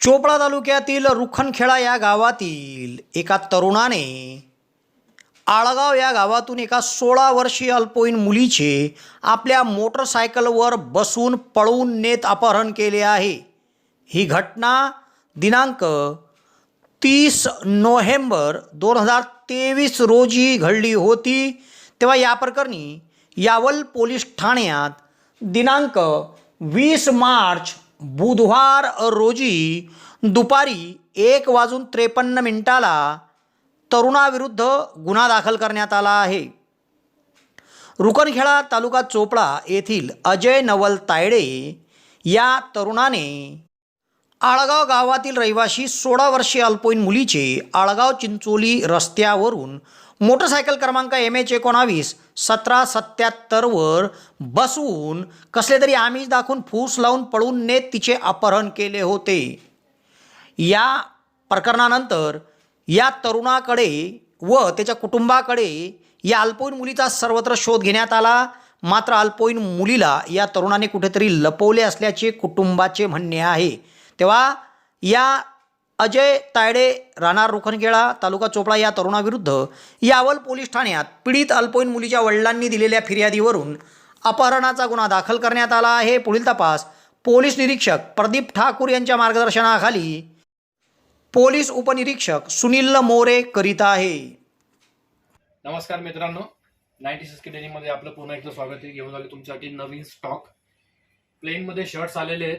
चोपडा तालुक्यातील रुखनखेडा या गावातील एका तरुणाने आळगाव या गावातून एका सोळा वर्षीय अल्पवयीन मुलीचे आपल्या मोटरसायकलवर बसून पळवून नेत अपहरण केले आहे. ही घटना दिनांक तीस नोव्हेंबर दोन हजार तेवीस रोजी घडली होती. तेव्हा या प्रकरणी यावल पोलीस ठाण्यात दिनांक वीस मार्च बुधवार रोजी दुपारी एक वाजून त्रेपन्न मिनिटाला तरुणाविरुद्ध गुन्हा दाखल करण्यात आला आहे. रुकनखेडा तालुका चोपडा येथील अजय नवल तायडे या तरुणाने आळगाव गावातील रहिवाशी सोळा वर्षीय अल्पवयीन मुलीचे आळगाव चिंचोली रस्त्यावरून मोटरसायकल क्रमांक एम एच एकोणावीस सतरा सत्याहत्तरवर बसवून कसले तरी आमिष दाखवून फूस लावून पळून नेत तिचे अपहरण केले होते. या प्रकरणानंतर या तरुणाकडे व त्याच्या कुटुंबाकडे या अल्पवयीन मुलीचा सर्वत्र शोध घेण्यात आला. मात्र अल्पवयीन मुलीला या तरुणाने कुठेतरी लपवले असल्याचे कुटुंबाचे म्हणणे आहे. तेव्हा या अजय तायडे राहणार रुखनखेडा तालुका चोपडा या तरुणाविरुद्ध यावल पोलीस ठाण्यात पीडित अल्पवयीन मुलीच्या वडिलांनी दिलेल्या फिर्यादीवरून अपहरणाचा गुन्हा दाखल करण्यात आला आहे. पुढील तपास पोलीस निरीक्षक प्रदीप ठाकूर यांच्या मार्गदर्शनाखाली. पोलीस उपनिरीक्षक सुनील मोरे करीत आहे. नमस्कार मित्रांनो. नाईन्टी सिक्स डेनीमध्ये आपलं पुन्हा एकदा स्वागत आहे. घेऊन आले तुमच्यासाठी नवीन स्टॉक. प्लेनमध्ये शर्ट्स आलेले आहेत.